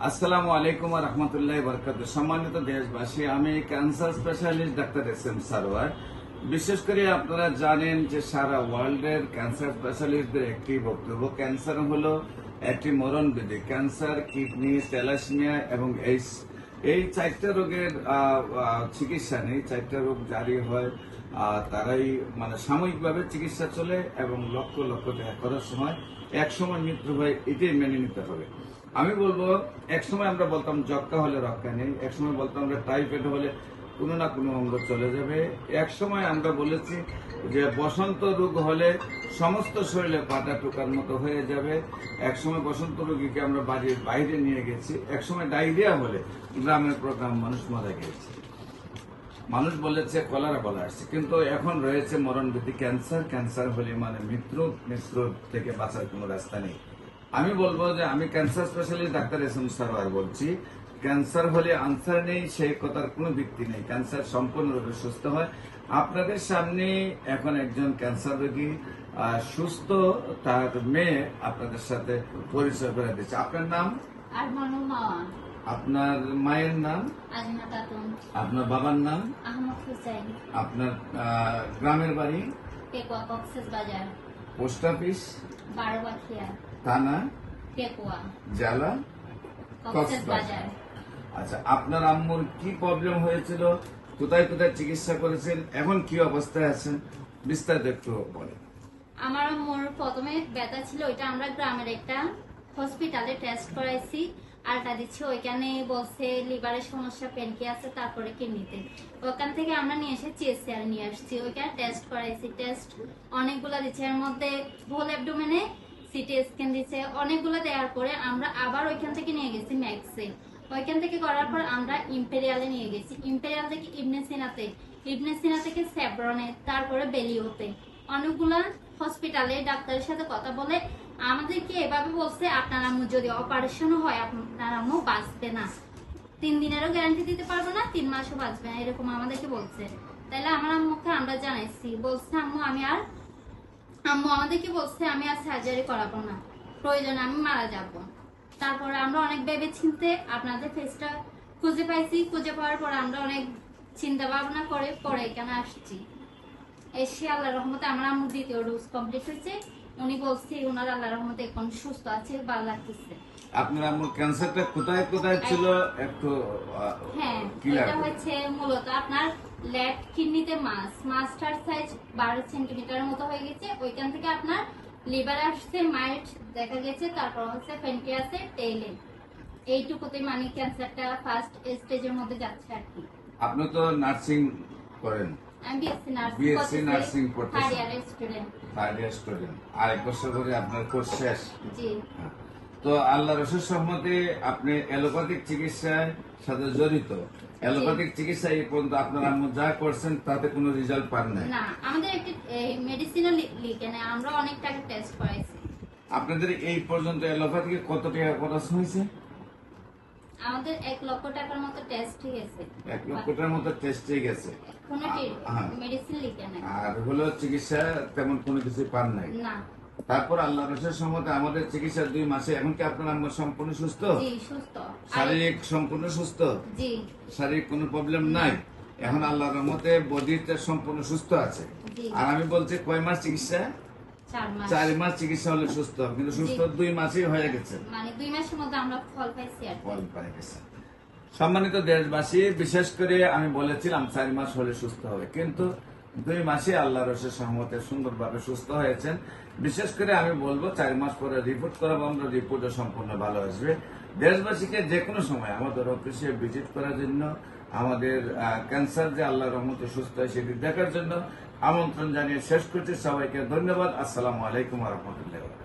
আসসালামু আলাইকুম রহমতুল্লাহ বরকাত সম্মানিত দেশবাসী, আমি cancer specialist doctor S M Sarwar. বিশেষ করে আপনারা জানেন যে সারা ওয়ার্ল্ডের ক্যান্সার স্পেশালিস্টদের একটি বক্তব্য, ক্যান্সার হলো একটি মরণ বিধি। ক্যান্সার, কিডনি তেলাসমিয়া এবং এইডস। এই চারটা রোগের চিকিৎসা নেই। চারটা রোগ জারি হয় তারাই মানে সাময়িকভাবে চিকিৎসা চলে এবং লক্ষ লক্ষ টাকা করার সময় একসময় মৃত্যু হয়, এটাই মেনে নিতে হবে। আমি বলব এক সময় আমরা বলতাম যক্কা হলে রক্ষা নেই এক সময় বলতাম আমরা টাইফয়েড হলে কোনো না কোনো অঙ্গ চলে যাবে। এক সময় আমরা বলেছি যে বসন্ত রোগ হলে সমস্ত শরীরে পাটা টোকার মতো হয়ে যাবে। এক সময় বসন্ত রোগীকে আমরা বাড়ির বাইরে নিয়ে গেছি। এক সময় ডায়রিয়া হলে গ্রামের প্রোগ্রাম মানুষ মারা গেছে মানুষ বলেছে, কলারা বলা আসছে কিন্তু এখন রয়েছে মরণবিধি ক্যান্সার। ক্যান্সার হলে মানে মৃত্যু মৃত্যু থেকে বাঁচার কোনো রাস্তা নেই। আমি বলব যে আমি cancer specialist doctor S M Sarwar বলছি ক্যান্সার হলে আনসার নেই সেই কথার কোনো ভিত্তি নেই। ক্যান্সার সম্পূর্ণরূপে সুস্থ হয়। আপনাদের সামনে এখন একজন ক্যান্সার রোগী সুস্থ তার মেয়ে আপনাদের সাথে পরিচয় করে দিচ্ছে। আপনার নাম? আপনার মায়ের নাম? আপনার বাবার নাম? আপনার গ্রামের বাড়ি? বাজার। Post office? থানা? জেলা? কক্সবাজার। আচ্ছা আপনার আম্মুর কি প্রবলেম হয়েছিল? কোথায় কোথায় চিকিৎসা করেছেন? এখন কি অবস্থায় আছেন? বিস্তারিত একটু বলেন। আমার আম্মুর প্রথমে ব্যথা ছিল ওইটা আমরা গ্রামের একটা হসপিটালে টেস্ট করাইছি। আলটা দিচ্ছি ওইখানে বলছে লিভারের সমস্যা, পেনকি আছে, তারপরে কিডনিতে। ওখান থেকে আমরা নিয়ে এসে চেসিআর নিয়ে আসছি। ওইখানে টেস্ট করাইছি। টেস্ট অনেকগুলো দিচ্ছে এর মধ্যে ভোল অ্যাবডোমেনে সিটি স্ক্যান দিচ্ছে অনেকগুলো দেওয়ার পরে আমরা আবার ওইখান থেকে নিয়ে গেছি ম্যাক্সে ওইখান থেকে করার পর আমরা ইম্পেরিয়ালে নিয়ে গেছি। ইম্পেরিয়াল থেকে ইবনে সিনাতে থেকে সেব্রনে তারপরে বেলিওতে অনেকগুলা হসপিটালে ডাক্তারের সাথে কথা বলে আমাদেরকে এভাবে বলছে আপনার আম্মু যদি অপারেশন হয় আপনার আম্মু বাঁচবে না। তিন দিনেরও গ্যারান্টি দিতে পারব না, তিন মাসও বাঁচবে না, এরকম আমাদেরকে বলছে। তাহলে আমার আম্মুকে আমরা জানাইছি, বলছে, আম্মু, আমি আর আম্মু আমাদেরকে বলছে, আমি আর সার্জারি করাবো না, প্রয়োজনে আমি মারা যাব। তারপরে আমরা অনেক ভেবে চিনতে আপনাদের ফেসটা খুঁজে পাইছি। খুঁজে পাওয়ার পর আমরা অনেক চিন্তা ভাবনা করে পরে এখানে আসছি। এসে আল্লাহ রহমতে আমার আম্মু দ্বিতীয় ডোজ কমপ্লিট হয়েছে। উনি বলছে ওনার আল্লাহ রহমতে এখন সুস্থ আছে ভালো লাগতেছে। আপনার আম্মুর ক্যান্সারটা কোথায় কোথায় ছিল? একটু হ্যাঁ এটা হচ্ছে মূলত আপনার লেফট কিডনিতে মাছ। মাছটার সাইজ বারো সেন্টিমিটারের মতো হয়ে গেছে। ওইখান থেকে আপনার লিভার আসছে মাইট দেখা গেছে তারপর হচ্ছে ফেন্টিয়াসে টেইলে এইটুকুতে মানে ক্যান্সারটা ফার্স্ট স্টেজের মধ্যে যাচ্ছে আর কি। আপনি তো নার্সিং করেন। বিএসসি নার্সিং থার্ড ইয়ারের স্টুডেন্ট স্টুডেন্ট আরেক বছর করে আপনার কোর্স শেষ। হ্যাঁ। তো আল্লাহ রসুল সহমতে আপনি অ্যালোপ্যাথিক চিকিৎসার সাথে জড়িত। অ্যালোপ্যাথিক চিকিৎসা এই পর্যন্ত আপনার যা করছেন তাতে কোনো রেজাল্ট পান না আমাদের একটি মেডিসিনও লিখে নেয় আমরা অনেক টাকা টেস্ট করাইছি। আপনাদের এই পর্যন্ত অ্যালোপ্যাথিকে কত টাকা খরচ হয়েছে? আমাদের এক লক্ষ টাকার মতো টেস্ট গেছে। এক লক্ষটার মতো টেস্টে গেছে। কোনো হ্যাঁ। মেডিসিন লিখে নেয় আর হলো চিকিৎসা তেমন কোনো কিছু পান নাই। না। তারপর আল্লাহ রসুল সহমতে আমাদের চিকিৎসা দুই মাসে এখন কি আপনার আম্মু সম্পূর্ণ সুস্থ? জি সুস্থ। শারীরিক সম্পূর্ণ সুস্থ? জি। শারীরিক কোনো প্রবলেম নাই? এখন আল্লাহর রহমতে বডিটা সম্পূর্ণ সুস্থ আছে। আর আমি বলছি কয় মাস চিকিৎসা? চার মাস। চিকিৎসা হলে সুস্থ হবে কিন্তু সুস্থ দুই মাসই হয়ে গেছে। মানে দুই মাসের মধ্যে আমরা ফল পাইছি আর ফল পাই গেছে। সম্মানিত দেশবাসী বিশেষ করে আমি বলেছিলাম চার মাস হলে সুস্থ হবে কিন্তু দুই মাসে আল্লাহ রসের সহমতে সুন্দরভাবে সুস্থ হয়েছেন। বিশেষ করে আমি বলব চার মাস পরে রিপোর্ট করাবো আমরা রিপোর্টও সম্পূর্ণ ভালো আসবে। দেশবাসীকে যে কোনো সময় আমাদের অফিসে ভিজিট করার জন্য আমাদের ক্যান্সার যে আল্লাহ রহমতে সুস্থ হয় সেটি দেখার জন্য আমন্ত্রণ জানিয়ে শেষ করছি। সবাইকে ধন্যবাদ। আসসালামু আলাইকুম রহমতুল্লাহ